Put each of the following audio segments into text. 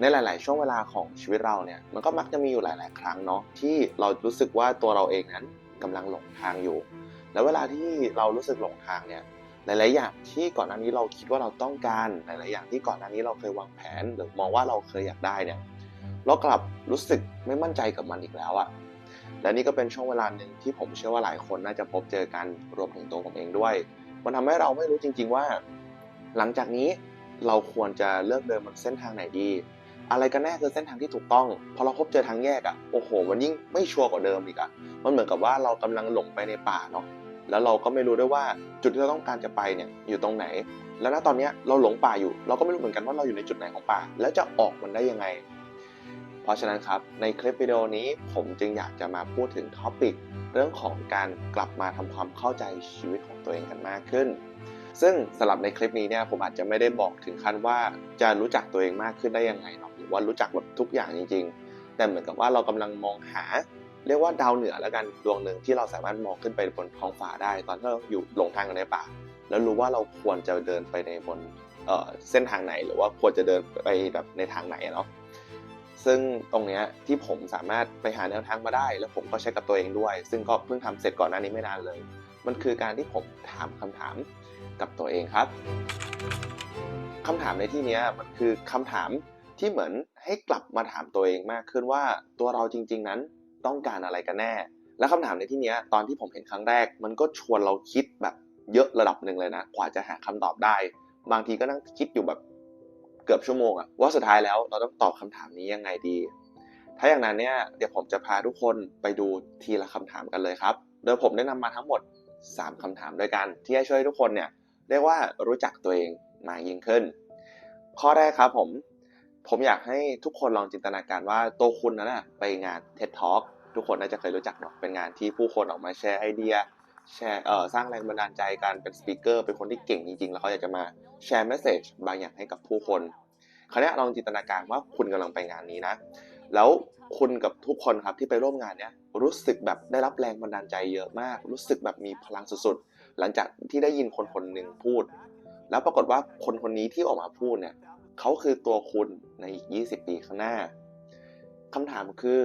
ในหลาย ๆ ช่วงเวลาของชีวิตเราเนี่ยมันก็มักจะมีอยู่หลาย ๆ ครั้งเนาะที่เรารู้สึกว่าตัวเราเองนั้นกำลังหลงทางอยู่ แล้วเวลาที่เรารู้สึกหลงทางเนี่ยหลาย ๆ อย่างที่ก่อนหน้านี้เราคิดว่าเราต้องการหลาย ๆ อย่างที่ก่อนหน้านี้เราเคยวางแผน หรือมองว่าเราเคยอยากได้เนี่ยเรากลับรู้สึกไม่มั่นใจกับมันอีกแล้วอะและนี่ก็เป็นช่วงเวลาหนึ่งที่ผมเชื่อว่าหลายคนน่าจะพบเจอกันรวมถึงตัวผมเองด้วย มันทำให้เราไม่รู้จริง ๆ ว่า หลังจากนี้เราควรจะเลือกเดินบนเส้นทางไหนดี อะไรกันแน่คือเส้นทางที่ถูกต้องพอเราพบเจอทางแยกอะ่ะโอ้โห มันยิ่งไม่ชัวร์กว่าเดิมอีกอะ่ะมันเหมือนกับว่าเรากำลังหลงไปในป่าเนาะแล้วเราก็ไม่รู้ด้วยว่าจุดที่เราต้องการจะไปเนี่ยอยู่ตรงไหน แล้วณตอนนี้เราหลงป่าอยู่ เราก็ไม่รู้เหมือนกันว่าเราอยู่ในจุดไหนของป่า แล้วจะออกมันได้ยังไง เพราะฉะนั้นครับในคลิปวิดีโอนี้ผมจึงอยากจะมาพูดถึงท็อปิกเรื่องของการกลับมาทำความเข้าใจชีวิตของตัวเองกันมากขึ้น ซึ่งสำหรับในคลิปนี้เนี่ยผมอาจจะไม่ได้บอกถึงขั้นว่าจะรู้จักตัวเองมากขึ้นได้ยังไงหรอกหรือ ว่ารู้จักแบบทุกอย่างจริง ๆ แต่เหมือนกับว่าเรากำลังมองหา เรียกว่าดาวเหนือแล้วกันดวงหนึ่งที่เราสามารถมองขึ้นไปบนท้องฟ้าได้ ตอนที่เราอยู่หลงทางอยู่ในป่า แล้วรู้ว่าเราควรจะเดินไปในบนเเส้นทางไหนหรือว่าควรจะเดินไปแบบในทางไหนเนาะซึ่งตรงเนี้ยที่ผมสามารถไปหาแนวทางมาได้ แล้วผมก็ใช้กับตัวเองด้วย ซึ่งก็เพิ่งทำเสร็จก่อนหน้านี้ไม่นานเลย มันคือการที่ผมถามคำถามกับตัวเองครับคำถามในที่นี้มันคือคำถาม ที่เหมือนให้กลับมาถามตัวเองมากขึ้นว่าตัวเราจริง ๆ นั้นต้องการอะไรกันแน่ และคำถามในที่นี้ตอนที่ผมเห็นครั้งแรก มันก็ชวนเราคิดแบบเยอะระดับหนึ่งเลยนะกว่าจะหาคำตอบได้ บางทีก็นั่งคิดอยู่แบบเกือบชั่วโมงอะว่าสุดท้ายแล้วเราต้องตอบคำถามนี้ยังไงดี ถ้าอย่างนั้นเนี่ยเดี๋ยวผมจะพาทุกคนไปดูทีละคำถามกันเลยครับ โดยผมได้นำมาทั้งหมด 3คำถามด้วยกันที่จะช่วยทุกคนเนี่ยเรียกว่ารู้จักตัวเองมากยิ่งขึ้น ข้อแรกครับผม ผมอยากให้ทุกคนลองจินตนาการว่าตัวคุณนั้นนะไปงาน TED Talk ทุกคนน่าจะเคยรู้จักเนาะเป็นงานที่ผู้คนออกมาแชร์ไอเดียแชร์เอ่อสร้างแรงบันดาลใจกันเป็นสปีกเกอร์เป็นคนที่เก่งจริงๆ แล้วเขาอยากจะมาแชร์เมสเซจบางอย่างให้กับผู้คนคราวนี้ลองจินตนาการว่าคุณกำลังไปงานนี้นะ แล้วคุณกับทุกคนครับที่ไปร่วมงานเนี้ยรู้สึกแบบได้รับแรงบันดาลใจเยอะมาก รู้สึกแบบมีพลังสุดๆ หลังจากที่ได้ยินคนคนหนึ่งพูด แล้วปรากฏว่าคนคนนี้ที่ออกมาพูดเนี่ย เขาคือตัวคุณในอีก 20 ปีข้างหน้าคำถามคือ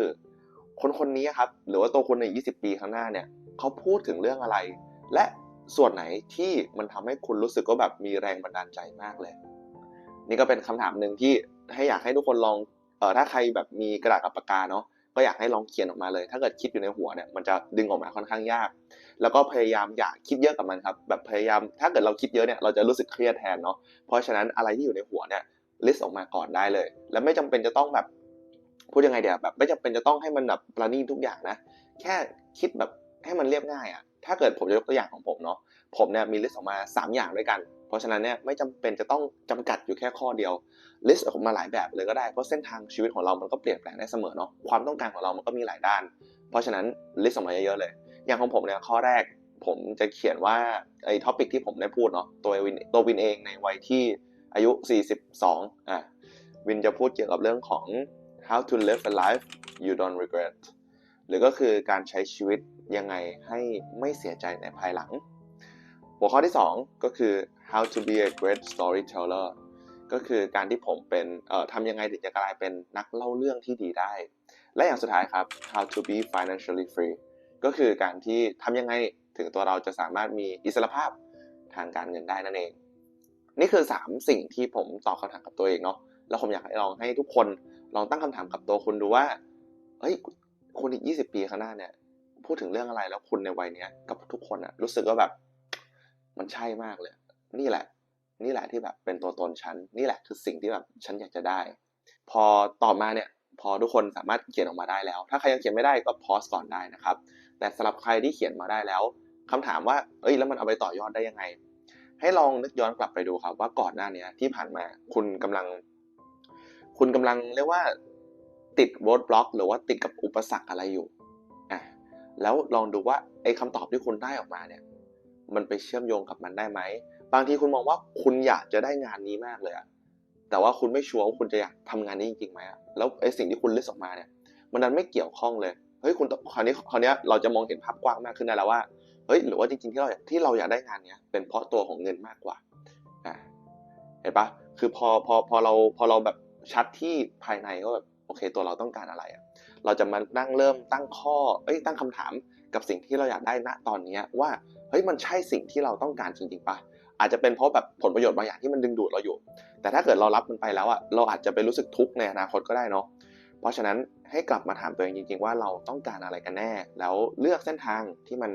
คนคนนี้ครับ หรือว่าตัวคุณใน 20 ปีข้างหน้าเนี่ยเขาพูดถึงเรื่องอะไร และส่วนไหนที่มันทำให้คุณรู้สึกว่าแบบมีแรงบันดาลใจมากเลย นี่ก็เป็นคำถามหนึ่งที่ให้อยากให้ทุกคนลองเออถ้าใครแบบมีกระดาษกับปากกาเนาะก็อยากให้ลองเขียนออกมาเลย ถ้าเกิดคิดอยู่ในหัวเนี่ยมันจะดึงออกมาค่อนข้างยาก แล้วก็พยายามอย่าคิดเยอะกับมันครับ แบบพยายาม ถ้าเกิดเราคิดเยอะเนี่ยเราจะรู้สึกเครียดแทนเนาะ เพราะฉะนั้นอะไรที่อยู่ในหัวเนี่ย ลิสต์ออกมาก่อนได้เลย แล้วไม่จำเป็นจะต้องแบบพูดยังไงเดี๋ยวแบบไม่จำเป็นจะต้องให้มันแบบประณีตทุกอย่างนะ แค่คิดแบบให้มันเรียบง่ายอะ่ะถ้าเกิดผมจะยกตัวอย่างของผมเนาะผมเนี่ยมีลิสต์ออกมา 3 อย่างด้วยกัน เพราะฉะนั้นเนี่ยไม่จำเป็นจะต้องจำกัดอยู่แค่ข้อเดียวลิสต์ออกมาหลายแบบเลยก็ได้เพราะเส้นทางชีวิตของเรามันก็เปลี่ยนแปลงได้เสมอเนาะความต้องการของเรามันก็มีหลายด้าน เพราะฉะนั้นลิสต์ออกมาเยอะๆเลย อย่างของผมเนี่ยข้อแรกผมจะเขียนว่าไอ้ท็อปิกที่ผมได้พูดเนาะตัววินตัววินเองในวัยที่ อายุ 42อะวินจะพูดเกี่ยวกับเรื่องของ how to live a life you don't regret หรือก็คือการใช้ชีวิตยังไงให้ไม่เสียใจในภายหลัง หัวข้อที่ 2 ก็คือ how to be a great storyteller ก็คือการที่ผมเป็นเอ่อทำยังไงถึงจะกลายเป็นนักเล่าเรื่องที่ดีได้ และอย่างสุดท้ายครับ how to be financially free ก็คือการที่ทำยังไงถึงตัวเราจะสามารถมีอิสรภาพทางการเงินได้นั่นเอง นี่คือ 3 สิ่งที่ผมตอบคำถามกับตัวเองเนาะแล้วผมอยากให้ลองให้ทุกคนลองตั้งคำถามกับตัวคุณดูว่าเฮ้ยคุณอีก 20 ปีข้างหน้าเนี่ย พูดถึงเรื่องอะไรแล้วคุณในวัยเนี้ยกับทุกคนอะรู้สึกว่าแบบ มันใช่มากเลย นี่แหละ นี่แหละที่แบบเป็นตัวตนฉัน นี่แหละคือสิ่งที่แบบฉันอยากจะได้ พอต่อมาเนี่ย พอทุกคนสามารถเขียนออกมาได้แล้ว ถ้าใครยังเขียนไม่ได้ก็พอสก่อนได้นะครับ แต่สำหรับใครที่เขียนมาได้แล้วคำถามว่าเอ้ยแล้วมันเอาไปต่อยอดได้ยังไง ให้ลองนึกย้อนกลับไปดูครับ ว่าก่อนหน้านี้ที่ผ่านมาคุณกำลัง คุณกำลังเรียกว่าติดโรดบล็อก หรือว่าติดกับอุปสรรคอะไรอยู่อะแล้วลองดูว่าไอ้คำตอบที่คุณได้ออกมาเนี่ย มันไปเชื่อมโยงกับมันได้ไหมบางทีคุณมองว่าคุณอยากจะได้งานนี้มากเลยอะแต่ว่าคุณไม่ชัวร์ว่าคุณจะอยากทำงานนี้จริงๆไหมอะแล้วไอ้สิ่งที่คุณเลิสต์ออกมาเนี่ย มันนั้นไม่เกี่ยวข้องเลยเฮ้ยคุณคราวนี้คราวนี้เราจะมองเห็นภาพกว้างมากขึ้นได้แล้วว่า ฮ้ยหรือว่าจริงๆที่เราที่เราอยากได้งานเนี้ยเป็นเพราะตัวของเงินมากกว่าอ่าเห็นปะคือพอพอพอเราพอเราแบบชัดที่ภายในว่าแบบโอเคตัวเราต้องการอะไรอะเราจะมานั่งเริ่มตั้งข้อเอ้ยตั้งคำถามกับสิ่งที่เราอยากได้ณตอนเนี้ยว่าเฮ้ยมันใช่สิ่งที่เราต้องการจริงๆปะอาจจะเป็นเพราะแบบผลประโยชน์บางอย่างที่มันดึงดูดเราอยู่ แต่ถ้าเกิดเรารับมันไปแล้วอะเราอาจจะไปรู้สึกทุกข์ในอนาคตก็ได้เนาะเพราะฉะนั้นให้กลับมาถามตัวเองจริง ๆ ว่าเราต้องการอะไรกันแน่ แล้วเลือกเส้นทางที่มัน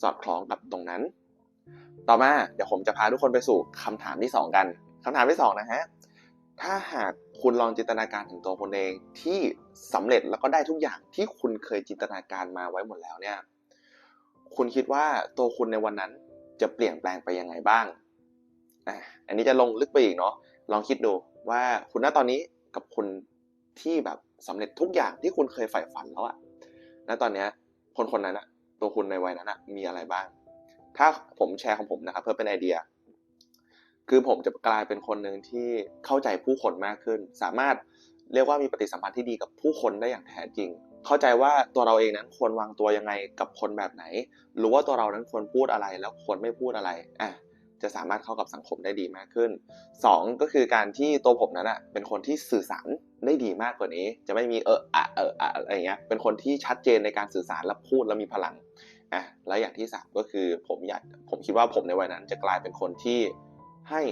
สอดคล้องกับตรงนั้น ต่อมาเดี๋ยวผมจะพาทุกคนไปสู่คำถามที่สองกันคำถามที่สองนะฮะ ถ้าหากคุณลองจินตนาการถึงตัวคุณเองที่สำเร็จแล้วก็ได้ทุกอย่างที่คุณเคยจินตนาการมาไว้หมดแล้วเนี่ย คุณคิดว่าตัวคุณในวันนั้นจะเปลี่ยนแปลงไปยังไงบ้างอะอันนี้จะลงลึกไปอีกเนาะ ลองคิดดูว่าคุณณตอนนี้กับคุณที่แบบสำเร็จทุกอย่างที่คุณเคยใฝ่ฝันแล้วอะณตอนเนี้ยคนคนนั้นอะ ตัวคุณในวัยนั้นอะมีอะไรบ้าง ถ้าผมแชร์ของผมนะครับเพื่อเป็นไอเดีย คือผมจะกลายเป็นคนหนึ่งที่เข้าใจผู้คนมากขึ้น สามารถเรียกว่ามีปฏิสัมพันธ์ที่ดีกับผู้คนได้อย่างแท้จริง เข้าใจว่าตัวเราเองนั้นควรวางตัวยังไงกับคนแบบไหน รู้ว่าตัวเรานั้นควรพูดอะไรแล้วควรไม่พูดอะไรอะ จะสามารถเข้ากับสังคมได้ดีมากขึ้นสองก็คือการที่ตัวผมนั้นอะเป็นคนที่สื่อสารได้ดีมากกว่านี้ จะไม่มีเอออะเอออะอะไรเงี้ยเป็นคนที่ชัดเจนในการสื่อสารและพูดแล้วมีพลังอะแล้วอย่างที่สามก็คือผมอยากผมคิดว่าผมในวัยนั้น จะกลายเป็นคนที่ให้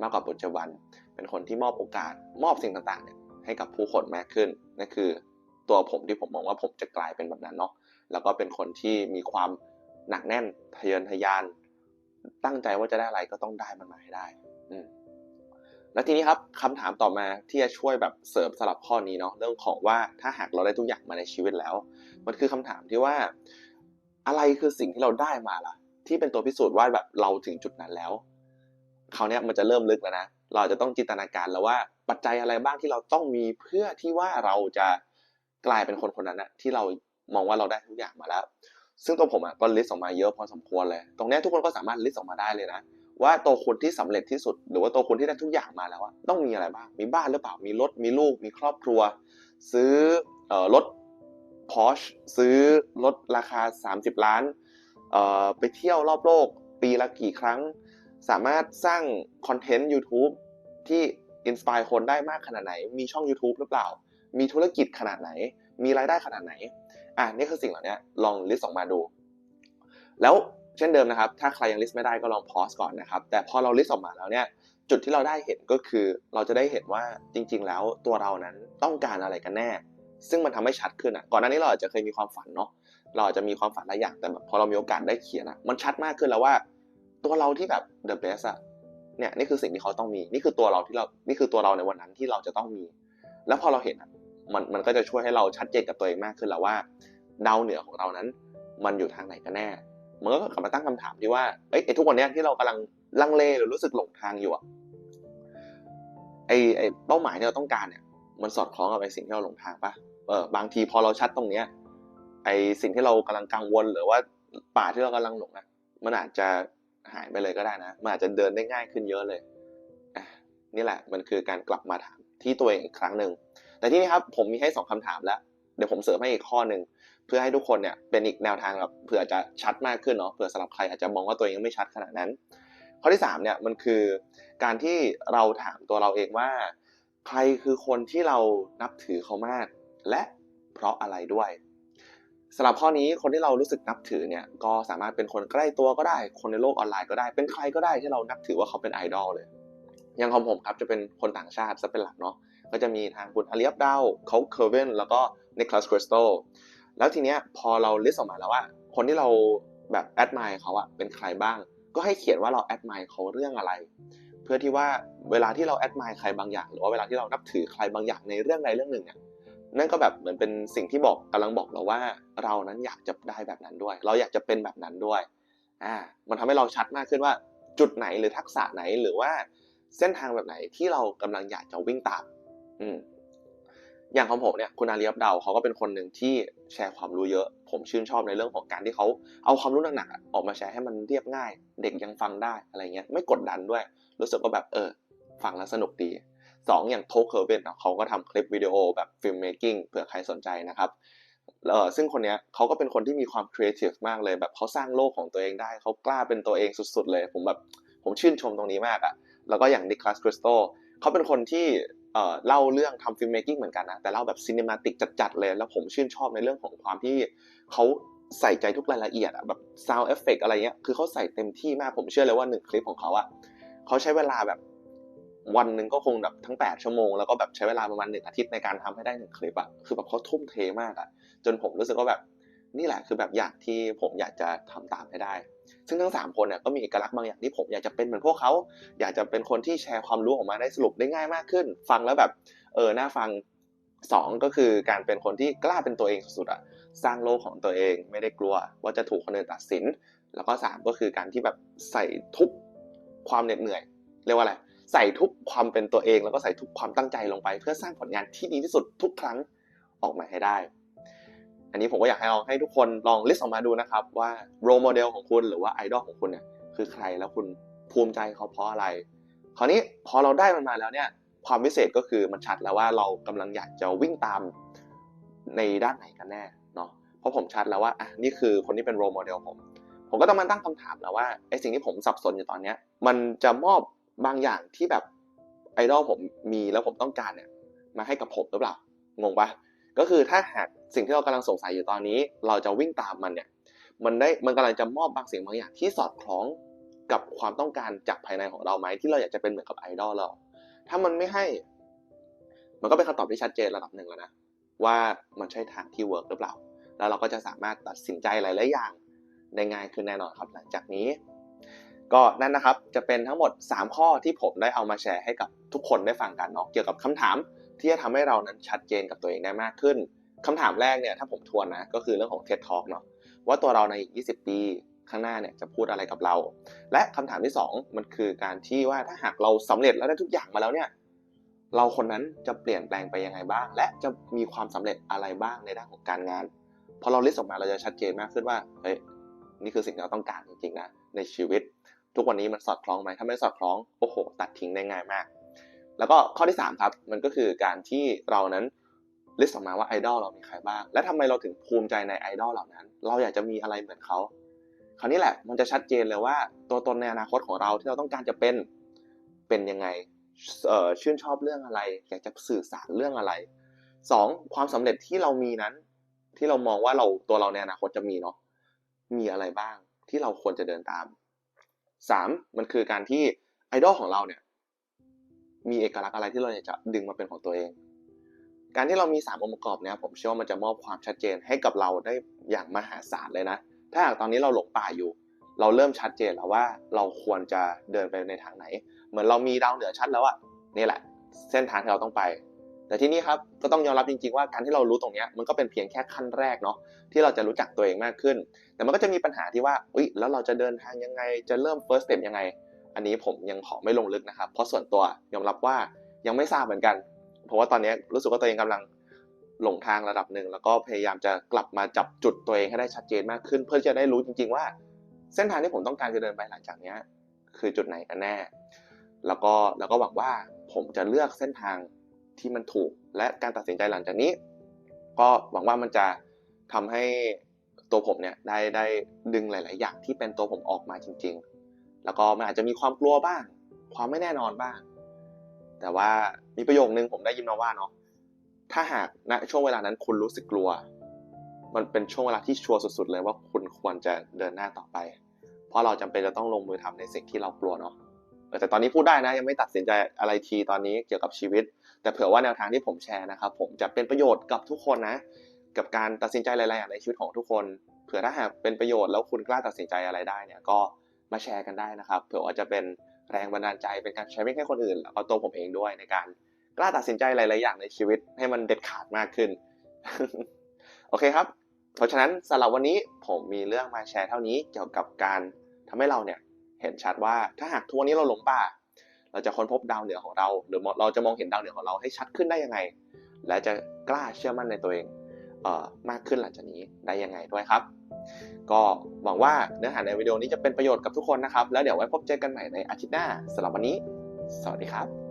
มากกว่าปัจจุบัน เป็นคนที่มอบโอกาสมอบสิ่งต่างๆเนี่ยให้กับผู้คนมากขึ้นนั่นคือ ตัวผมที่ผมมองว่าผมจะกลายเป็นแบบนั้นเนาะแล้วก็เป็นคนที่มีความหนักแน่นทะเยอทะยาน ตั้งใจว่าจะได้อะไรก็ต้องได้มันมาให้ได้ อืมแล้วทีนี้ครับคำถามต่อมาที่จะช่วยแบบเสริมสลับข้อนี้เนาะเรื่องของว่าถ้าหากเราได้ทุกอย่างมาในชีวิตแล้ว มันคือคำถามที่ว่า อะไรคือสิ่งที่เราได้มาล่ะ ที่เป็นตัวพิสูจน์ว่าแบบเราถึงจุดนั้นแล้วคราวนี้มันจะเริ่มลึกแล้วนะเราจะต้องจินตนาการแล้วว่าปัจจัยอะไรบ้างที่เราต้องมีเพื่อที่ว่าเราจะกลายเป็นคนคนนั้นนะที่เรามองว่าเราได้ทุกอย่างมาแล้ว ซึ่งตัวผมอะก็ลิสต์ออกมาเยอะพอสมควรเลย ตรงนี้ทุกคนก็สามารถลิสต์ออกมาได้เลยนะ ว่าตัวคุณที่สำเร็จที่สุด หรือว่าตัวคุณที่ได้ทุกอย่างมาแล้วอะต้องมีอะไรบ้าง มีบ้านหรือเปล่า มีรถ มีลูก มีครอบครัว ซื้อเอ่อรถพอชซื้อรถราคา 30 ล้าน ไปเที่ยวรอบโลก ปีละกี่ครั้ง สามารถสร้างคอนเทนต์ YouTube ที่อินสปายคนได้มากขนาดไหน มีช่อง YouTube หรือเปล่า มีธุรกิจขนาดไหน มีรายได้ขนาดไหน อะนี่คือสิ่งเหล่านี้ลองลิสต์ออกมาดู แล้วเช่นเดิมนะครับ ถ้าใครยังลิสต์ไม่ได้ก็ลองพอสก่อนนะครับ แต่พอเราลิสต์ออกมาแล้วเนี่ยจุดที่เราได้เห็นก็คือเราจะได้เห็นว่าจริง ๆ แล้วตัวเรานั้นต้องการอะไรกันแน่ ซึ่งมันทำให้ชัดขึ้นอะก่อนหน้านี้เราอาจจะเคยมีความฝันเนาะเราอาจจะมีความฝันหลายอย่างแต่แบบพอเรามีโอกาสได้เขียนอะมันชัดมากขึ้นแล้วว่า ตัวเราที่แบบ the best อะเนี่ยนี่คือสิ่งที่เขาต้องมีนี่คือตัวเราที่เรานี่คือตัวเราในวันนั้นที่เราจะต้องมี แล้วพอเราเห็นอะ มันมันก็จะช่วยให้เราชัดเจนกับตัวเองมากขึ้นแล้วว่าดาวเหนือของเรานั้น มันอยู่ทางไหนกันแน่มันก็กลับมาตั้งคำถามที่ว่าเอ้ยไอ้ทุกวันนี้ที่เรากำลังลังเลหรือรู้สึกหลงทางอยู่อะไอ้ไอ้เป้าหมายที่เราต้องการเนี่ย มันสอดคล้องกับไอ้สิ่งที่เราหลงทางปะเออบางทีพอเราชัดตรงเนี้ย ไอ้สิ่งที่เรากำลังกังวลหรือว่าป่าที่เรากำลังหลงอะมันอาจจะหายไปเลยก็ได้นะ มันอาจจะเดินได้ง่ายขึ้นเยอะเลยนี่แหละ มันคือการกลับมาถามที่ตัวเองอีกครั้งหนึ่ง แต่ที่นี้ครับผมมีให้สองคำถามแล้ว เดี๋ยวผมเสริมให้อีกข้อหนึ่งเพื่อให้ทุกคนเนี่ยเป็นอีกแนวทางแบบเผื่อจะชัดมากขึ้นเนาะเผื่อสำหรับใครอาจจะมองว่าตัวเองยังไม่ชัดขนาดนั้น ข้อที่สามเนี่ยมันคือการที่เราถามตัวเราเองว่า ใครคือคนที่เรานับถือเขามาก และเพราะอะไรด้วยสำหรับข้อนี้คนที่เรารู้สึกนับถือเนี่ยก็สามารถเป็นคนใกล้ตัวก็ได้ คนในโลกออนไลน์ก็ได้ เป็นใครก็ได้ที่เรานับถือว่าเขาเป็นไอดอลเลย อย่างของผมครับจะเป็นคนต่างชาติซะเป็นหลักเนาะ ก็จะมีทางคุณอาลีอับดาเขาเคอร์เวนแล้วก็นิคลัสคริสโตแล้วทีเนี้ยพอเราลิสต์ออกมาแล้วว่า คนที่เราแบบแอดมายเขาอะเป็นใครบ้าง ก็ให้เขียนว่าเราแอดมายเขาเรื่องอะไร เพื่อที่ว่าเวลาที่เราแอดมายใครบางอย่าง หรือว่าเวลาที่เรานับถือใครบางอย่างในเรื่องใดเรื่องหนึ่งเนี่ยนั่นก็แบบเหมือนเป็นสิ่งที่บอกกำลังบอกเราว่าเรานั้นอยากจะได้แบบนั้นด้วย เราอยากจะเป็นแบบนั้นด้วยอ่ามันทำให้เราชัดมากขึ้นว่าจุดไหนหรือทักษะไหนหรือว่าเส้นทางแบบไหนที่เรากำลังอยากจะวิ่งตาม อืมอย่างของผมเนี่ยคุณอาเลีอับดาวเขาก็เป็นคนหนึ่งที่แชร์ความรู้เยอะ ผมชื่นชอบในเรื่องของการที่เขาเอาความรู้หนักๆออกมาแชร์ให้มันเรียบง่าย เด็กยังฟังได้อะไรเงี้ยไม่กดดันด้วย รู้สึกว่าแบบเออฟังแล้วสนุกดีสองอย่างโทเคอร์เวนเขาก็ทำคลิปวิดีโอแบบฟิล์มเมคกิ้งเผื่อใครสนใจนะครับเออซึ่งคนเนี้ยเขาก็เป็นคนที่มีความครีเอทีฟมากเลยแบบเขาสร้างโลกของตัวเองได้เขากล้าเป็นตัวเองสุด ๆ เลย ผมแบบผมชื่นชมตรงนี้มากอะแล้วก็อย่างนิคลัสคริสโตเขาเป็นคนที่ เล่าเรื่องทำฟิล์มเมกิ้งเหมือนกันนะแต่เล่าแบบซีนิมาติกจัดๆเลย แล้วผมชื่นชอบในเรื่องของความที่เขาใส่ใจทุกรายละเอียดอะแบบซาวเอฟเฟกอะไรเงี้ยคือเขาใส่เต็มที่มากผมเชื่อเลยว่าหนึ่งคลิปของเขาอะเขาใช้เวลาแบบวันหนึ่งก็คงแบบทั้ง 8 ชั่วโมง แล้วก็แบบใช้เวลาประมาณหนึ่งอาทิตย์ในการทำให้ได้หนึ่งคลิปอะคือแบบเขาทุ่มเทมากอะจนผมรู้สึกว่าแบบนี่แหละคือแบบอยากที่ผมอยากจะทำตามให้ได้ ซึ่งทั้ง 3 คนเนี่ยก็มีเอกลักษณ์บางอย่างที่ผมอยากจะเป็นเหมือนพวกเขา อยากจะเป็นคนที่แชร์ความรู้ออกมาได้สรุปได้ง่ายมากขึ้น ฟังแล้วแบบเออน่าฟังสองก็คือการเป็นคนที่กล้าเป็นตัวเองสุดๆอะสร้างโลกของตัวเองไม่ได้กลัว ว่าจะถูกคนอื่นตัดสิน แล้วก็สามก็คือการที่แบบใส่ทุกความเหน็ดเหนื่อย เรียกว่าอะไรใส่ทุกความเป็นตัวเอง แล้วก็ใส่ทุกความตั้งใจลงไป เพื่อสร้างผลงานที่ดีที่สุดทุกครั้งออกมาให้ได้ อันนี้ผมก็อยากให้ลองให้ทุกคนลองลิสต์ออกมาดูนะครับ ว่าโรโมเดลของคุณหรือว่าไอดอลของคุณเนี่ยคือใครแล้วคุณภูมิใจเขาเพราะอะไร คราวนี้พอเราได้มันมาแล้วเนี่ยความพิเศษก็คือมันชัดแล้วว่าเรากำลังอยากจะวิ่งตามในด้านไหนกันแน่เนาะเพราะผมชัดแล้วว่าอะนี่คือคนที่เป็นโรโมเดลผม ผมก็ต้องมาตั้งคำถามแล้วว่าไอสิ่งที่ผมสับสนอยู่ตอนเนี้ยมันจะมอบบางอย่างที่แบบไอดอลผมมีแล้วผมต้องการเนี่ยมาให้กับผมหรือเปล่างงปะก็คือถ้าหาก สิ่งที่เรากำลังสงสัยอยู่ตอนนี้ เราจะวิ่งตามมันเนี่ยมันได้มันกำลังจะมอบบางสิ่งบางอย่างที่สอดคล้องกับความต้องการจากภายในของเราไหมที่เราอยากจะเป็นเหมือนกับไอดอลเรา ถ้ามันไม่ให้ มันก็เป็นคำตอบที่ชัดเจนระดับหนึ่งแล้วนะว่ามันใช่ทางที่เวิร์กหรือเปล่า แล้วเราก็จะสามารถตัดสินใจหลายๆอย่างได้ง่ายขึ้นแน่นอนครับหลังจากนี้ ก็นั่นนะครับจะเป็นทั้งหมด 3 ข้อที่ผมได้เอามาแชร์ให้กับทุกคนได้ฟังกันเนาะเกี่ยวกับคำถามที่จะทำให้เรานั้นชัดเจนกับตัวเองได้มากขึ้น คำถามแรกเนี่ยถ้าผมทวนนะก็คือเรื่องของ TED Talk เนาะว่าตัวเราในอีก 20 ปีข้างหน้าเนี่ยจะพูดอะไรกับเรา และคำถามที่ 2 มันคือการที่ว่าถ้าหากเราสำเร็จแล้วได้ทุกอย่างมาแล้วเนี่ยเราคนนั้นจะเปลี่ยนแปลงไปยังไงบ้าง และจะมีความสำเร็จอะไรบ้างในด้านของการงานพอเราลิสต์ออกมาเราจะชัดเจนมากขึ้นว่าเฮ้ยนี่คือสิ่งที่เราต้องการจริงๆนะในชีวิต ทุกวันนี้มันสอดคล้องไหมถ้าไม่สอดคล้องโอ้โห ตัดทิ้งได้ง่ายมาก แล้วก็ข้อที่ 3 ครับมันก็คือการที่เรานั้น ลิสต์ออกมาว่าไอดอลเรามีใครบ้าง และทำไมเราถึงภูมิใจในไอดอลเหล่านั้น เราอยากจะมีอะไรเหมือนเขาคราวนี้แหละมันจะชัดเจนเลยว่าตัวตนในอนาคตของเราที่เราต้องการจะเป็นเป็นยังไงเอ่อชื่นชอบเรื่องอะไร อยากจะสื่อสารเรื่องอะไรสองความสำเร็จที่เรามีนั้น ที่เรามองว่าเราตัวเราในอนาคตจะมีเนาะมีอะไรบ้างที่เราควรจะเดินตามสามมันคือการที่ไอดอลของเราเนี่ยมีเอกลักษณ์อะไรที่เราอยากจะดึงมาเป็นของตัวเอง การที่เรามีสามองค์ประกอบเนี่ยผมเชื่อว่ามันจะมอบความชัดเจนให้กับเราได้อย่างมหาศาลเลยนะ ถ้าหากตอนนี้เราหลงป่าอยู่ เราเริ่มชัดเจนแล้วว่าเราควรจะเดินไปในทางไหน เหมือนเรามีดาวเหนือชัดแล้วอะนี่แหละ เส้นทางที่เราต้องไป แต่ที่นี่ครับก็ต้องยอมรับจริงๆว่าการที่เรารู้ตรงนี้มันก็เป็นเพียงแค่ขั้นแรกเนาะที่เราจะรู้จักตัวเองมากขึ้น แต่มันก็จะมีปัญหาที่ว่าอุ้ยแล้วเราจะเดินทางยังไงจะเริ่ม first step ยังไง อันนี้ผมยังขอไม่ลงลึกนะครับ เพราะส่วนตัวยอมรับว่ายังไม่ทราบเหมือนกัน เพราะว่าตอนนี้รู้สึกว่าตัวเองกำลังหลงทางระดับหนึ่งแล้วก็พยายามจะกลับมาจับจุดตัวเองให้ได้ชัดเจนมากขึ้น เพื่อจะได้รู้จริง ๆ ว่า เส้นทางที่ผมต้องการจะเดินไปหลังจากนี้คือจุดไหนกันแน่ แล้วก็แล้วก็หวังว่าผมจะเลือกเส้นทางที่มันถูก และการตัดสินใจหลังจากนี้ ก็หวังว่ามันจะทำให้ตัวผมเนี่ยได้ได้ดึงหลาย ๆ อย่างที่เป็นตัวผมออกมาจริง ๆ แล้วก็มันอาจจะมีความกลัวบ้าง ความไม่แน่นอนบ้าง แต่ว่ามีประโยคนึงผมได้ยินมาว่าเนาะถ้าหากณช่วงเวลานั้นคุณรู้สึกกลัว มันเป็นช่วงเวลาที่ชัวร์สุด ๆ เลยว่าคุณควรจะเดินหน้าต่อไป เพราะเราจำเป็นจะต้องลงมือทำในสิ่งที่เรากลัวเนาะแต่ตอนนี้พูดได้นะยังไม่ตัดสินใจอะไรทีตอนนี้เกี่ยวกับชีวิต แต่เผื่อว่าแนวทางที่ผมแชร์นะครับ ผมจะเป็นประโยชน์กับทุกคนนะ กับการตัดสินใจหลายๆอย่างในชีวิตของทุกคน เผื่อถ้าหากเป็นประโยชน์แล้วคุณกล้าตัดสินใจอะไรได้เนี่ยก็มาแชร์กันได้นะครับ เผื่อว่าจะเป็น แรงบันดาลใจเป็นการแชร์ให้คนอื่นแล้วก็ตัวผมเองด้วยในการกล้าตัดสินใจหลาย ๆ อย่างในชีวิตให้มันเด็ดขาดมากขึ้น โอเคครับ เพราะฉะนั้นสำหรับวันนี้ผมมีเรื่องมาแชร์เท่านี้เกี่ยวกับการทำให้เราเนี่ยเห็นชัดว่าถ้าหากทุกวันนี้เราหลงป่า เราจะค้นพบดาวเหนือของเรา หรือเราจะมองเห็นดาวเหนือของเราให้ชัดขึ้นได้ยังไง และจะกล้าเชื่อมั่นในตัวเองเอ่อมากขึ้นหลังจากนี้ได้ยังไงด้วยครับ ก็หวังว่าเนื้อหาในวิดีโอนี้จะเป็นประโยชน์กับทุกคนนะครับ แล้วเดี๋ยวไว้พบเจอกันใหม่ในอาทิตย์หน้าสำหรับวันนี้ สวัสดีครับ